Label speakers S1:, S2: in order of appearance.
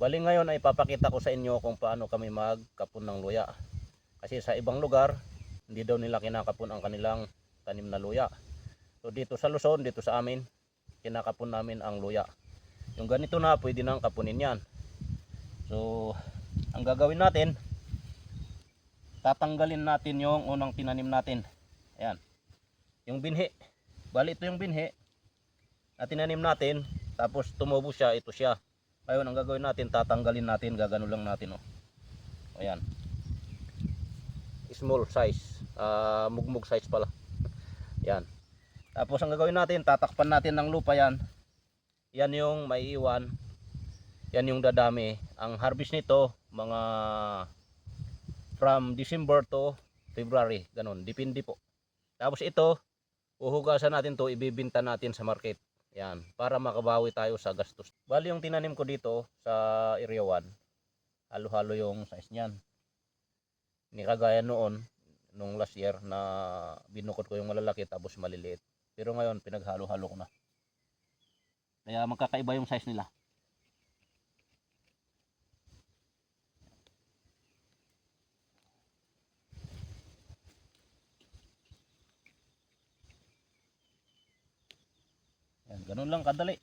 S1: Bali ngayon ay papakita ko sa inyo kung paano kami magkapon ng luya. Kasi sa ibang lugar, hindi daw nila kinakapon ang kanilang tanim na luya. So dito sa Luzon, dito sa amin, kinakapon namin ang luya. Yung ganito na, pwede nang kapunin yan. So, ang gagawin natin, tatanggalin natin yung unang tinanim natin. Ayan. Yung binhi. Bali ito yung binhi na tinanim natin. Tapos tumubo siya, ito siya. Ngayon ang gagawin natin, tatanggalin natin, gagano lang natin oh. Ayan. Small size. Ah, mugmug size pala. Yan. Tapos ang gagawin natin, tatakpan natin ng lupa yan. Yan yung maiiwan. Yan yung dadami. Ang harvest nito, mga from December to February. Ganun. Depende po. Tapos ito, uhugasan natin to ibibinta natin sa market. Yan, para makabawi tayo sa gastos. Bali yung tinanim ko dito sa area 1, halo-halo yung size niyan. Hindi kagaya noon, nung last year na binukod ko yung malalaki tapos maliliit. Pero ngayon, pinaghalo-halo ko na. Kaya magkakaiba yung size nila. Ganun lang kadali.